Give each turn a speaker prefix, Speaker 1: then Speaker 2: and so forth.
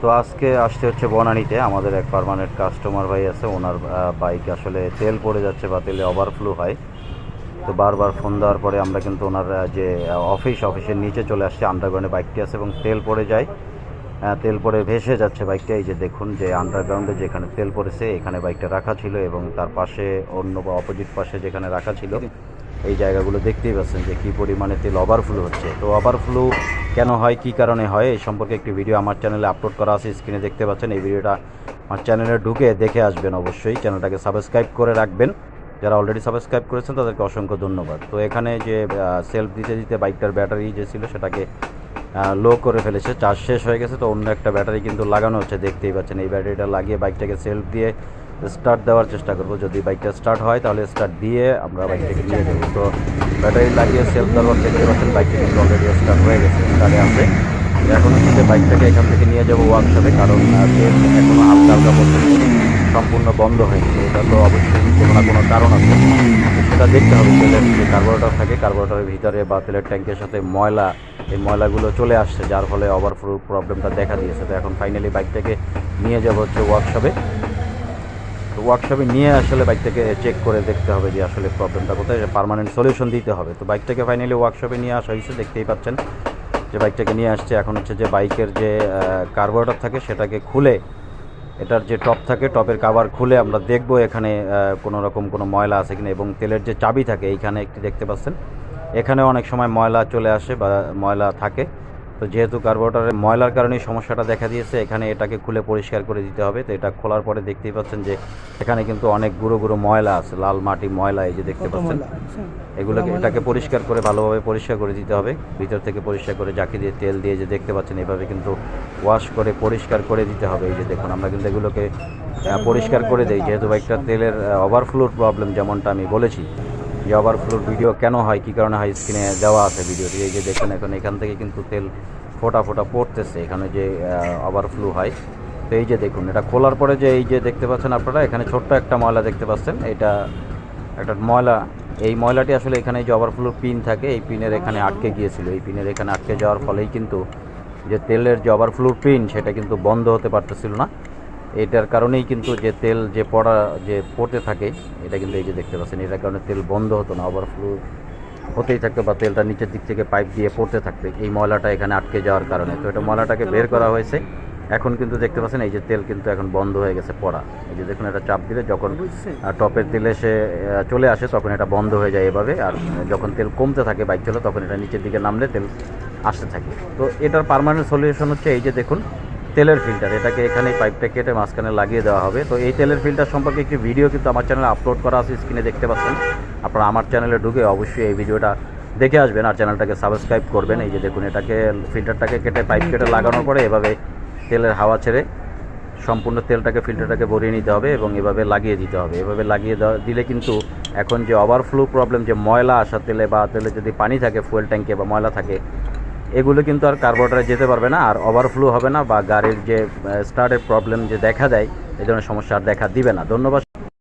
Speaker 1: তো আজকে আসতে হচ্ছে বনানীতে, আমাদের এক পার্মানেন্ট কাস্টমার ভাই আছে, ওনার বাইক আসলে তেল পড়ে যাচ্ছে বা তেলে ওভারফ্লো হয়। তো বারবার ফোন দেওয়ার পরে আমরা কিন্তু ওনার যে অফিস অফিসের নিচে চলে আসছি আন্ডারগ্রাউন্ডে বাইকটি আছে এবং তেল পড়ে যায়। তেল পড়ে ভেসে যাচ্ছে বাইকটা এই যে দেখুন যে আন্ডারগ্রাউন্ডে যেখানে তেল পড়েছে, এখানে বাইকটা রাখা ছিল এবং তার পাশে অন্য বা অপোজিট পাশে যেখানে রাখা ছিল এই জায়গাগুলো দেখতেই পাচ্ছেন যে কী পরিমাণে তেল ওভারফ্লো হচ্ছে। তো ওভারফ্লো কেন হয়, কী কারণে হয়, এই সম্পর্কে একটি ভিডিও আমার চ্যানেলে আপলোড করা আছে স্ক্রিনে দেখতে পাচ্ছেন। এই ভিডিওটা আমার চ্যানেলে ঢুকে দেখে আসবেন অবশ্যই। চ্যানেলটাকে সাবস্ক্রাইব করে রাখবেন। যারা অলরেডি সাবস্ক্রাইব করেছেন, তাদেরকে অসংখ্য ধন্যবাদ। তো এখানে যে সেলফ দিতে দিতে বাইকটার ব্যাটারি যে ছিল, সেটাকে লো করে ফেলেছে। চার্জ শেষ হয়ে গেছে, তো অন্য একটা ব্যাটারি কিন্তু লাগানো হচ্ছে। দেখতেই পাচ্ছেন, এই ব্যাটারিটা লাগিয়ে বাইকটাকে সেলফ দিয়ে স্টার্ট দেওয়ার চেষ্টা করব। যদি বাইকটা স্টার্ট হয়, তাহলে স্টার্ট দিয়ে আমরা বাইকটাকে নিয়ে যাব তো ব্যাটারি লাগিয়ে সেলফ দেওয়ার দেখতে পাচ্ছেন বাইকটা কিন্তু অলরেডি স্টার্ট হয়ে গেছে স্টার্টে আছে। এখন হচ্ছে বাইকটাকে এখান থেকে নিয়ে যাব ওয়ার্কশপে কারণ এখনও হালকা হালকা পর্যন্ত সম্পূর্ণ বন্ধ হয়নি এটা তো অবশ্যই কোনো না কোনো কারণ আছে। সেটা দেখতে হবে, তেলের যে কার্বোরেটর থাকে কার্বোরেটরের ভিতরে বা তেলের ট্যাঙ্কের সাথে ময়লা, এই ময়লাগুলো চলে আসছে, যার ফলে ওভারফ্লো প্রবলেমটা দেখা দিয়েছে। তো এখন ফাইনালি বাইকটাকে নিয়ে যাব হচ্ছে ওয়ার্কশপে তো ওয়ার্কশপে নিয়ে আসলে বাইকটাকে চেক করে দেখতে হবে যে আসলে প্রবলেমটা কোথায় পারমানেন্ট সলিউশন দিতে হবে। তো বাইকটাকে ফাইনালি ওয়ার্কশপে নিয়ে আসা হয়েছে, দেখতেই পাচ্ছেন যে বাইকটাকে নিয়ে আসছে। এখন হচ্ছে যে বাইকের যে কার্বোরেটর থাকে সেটাকে খুলে, এটার যে টপ থাকে টপের কাভার খুলে আমরা দেখব এখানে কোনো রকম কোনো ময়লা আছে কিনা। এবং তেলের যে চাবি থাকে, এইখানে একটি দেখতে পাচ্ছেন এখানে অনেক সময় ময়লা চলে আসে বা ময়লা থাকে। তো যেহেতু কার্বোরেটরের ময়লার কারণেই সমস্যাটা দেখা দিয়েছে এখানে এটাকে খুলে পরিষ্কার করে দিতে হবে। তো এটা খোলার পরে দেখতেই পাচ্ছেন যে এখানে কিন্তু অনেক গুঁড়ো গুঁড়ো ময়লা আছে লাল মাটি ময়লা এই যে দেখতে পাচ্ছেন। এগুলোকে এটাকে পরিষ্কার করে ভালোভাবে পরিষ্কার করে দিতে হবে। ভিতর থেকে পরিষ্কার করে জাকি দিয়ে তেল দিয়ে যে দেখতে পাচ্ছেন এভাবে কিন্তু ওয়াশ করে পরিষ্কার করে দিতে হবে। এই যে দেখুন আমরা কিন্তু এগুলোকে পরিষ্কার করে দিই। যেহেতু বাইকটা তেলের ওভারফ্লোর প্রবলেম যেমনটা আমি বলেছি। যে ওভারফ্লোর ভিডিও কেন হয়? কী কারণে হয়? স্ক্রিনে দেওয়া আছে ভিডিওটি এই যে দেখুন, এখন এখান থেকে কিন্তু তেল ফোটা ফোটা পড়তেছে। এখানে যে ওভারফ্লো হয়, তো এই যে দেখুন, এটা খোলার পরে যে, এই যে দেখতে পাচ্ছেন আপনারা, এখানে ছোট্ট একটা ময়লা দেখতে পাচ্ছেন। এটা একটা ময়লা, এই ময়লাটি আসলে এখানে যে ওভারফ্লো পিন থাকে, এই পিনের এখানে আটকে গিয়েছিল। এই পিনের এখানে আটকে যাওয়ার ফলেই কিন্তু যে তেলের যে ওভারফ্লোর পিন সেটা কিন্তু বন্ধ হতে পারতেছিল না। এটার কারণেই কিন্তু যে তেল যে পড়া যে পড়তে থাকে এটা কিন্তু এই যে দেখতে পাচ্ছেন এটার কারণে তেল বন্ধ হতো না ওভারফ্লো হতেই থাকতো বা তেলটা নিচের দিক থেকে পাইপ দিয়ে পড়তে থাকতো। এই ময়লাটা এখানে আটকে যাওয়ার কারণে। তো এটা ময়লাটাকে বের করা হয়েছে। এখন কিন্তু দেখতে পাচ্ছেন এই যে তেল কিন্তু এখন বন্ধ হয়ে গেছে পড়া। এই যে দেখুন এটা চাপ দিলে যখন টপের তেল এসে চলে আসে তখন এটা বন্ধ হয়ে যায় এভাবে। আর যখন তেল কমতে থাকে বাইক চলে তখন এটা নিচের দিকে নামলে তেল আসতে থাকে। তো এটার পার্মানেন্ট সলিউশন হচ্ছে এই যে দেখুন তেলের ফিল্টার এটাকে এখানে পাইপটা কেটে মাঝখানে লাগিয়ে দেওয়া হবে। তো এই তেলের ফিল্টার সম্পর্কে একটি ভিডিও কিন্তু আমার চ্যানেলে আপলোড করা আছে স্ক্রিনে দেখতে পাচ্ছেন। আপনারা আমার চ্যানেলে ঢুকে অবশ্যই এই ভিডিওটা দেখে আসবেন আর চ্যানেলটাকে সাবস্ক্রাইব করবেন। এই যে দেখুন, এটাকে ফিল্টারটাকে কেটে পাইপ কেটে লাগানোর পরে এভাবে তেলের হাওয়া ছেড়ে সম্পূর্ণ তেলটাকে ফিল্টারটাকে ভরিয়ে নিতে হবে এবং এভাবে লাগিয়ে দিতে হবে। এভাবে লাগিয়ে দিলে কিন্তু এখন যে ওভারফ্লো প্রবলেম যে ময়লা আসা তেলে বা তেলে যদি পানি থাকে ফুয়েল ট্যাঙ্কে বা ময়লা থাকে এগুলো কিন্তু আর কার্বোরেটারে যেতে পারবে না, আর ওভারফ্লো হবে না, বা গাড়ির যে স্টার্টের প্রবলেম যে দেখা দেয়, এই ধরনের সমস্যা আর দেখা দিবে না। ধন্যবাদ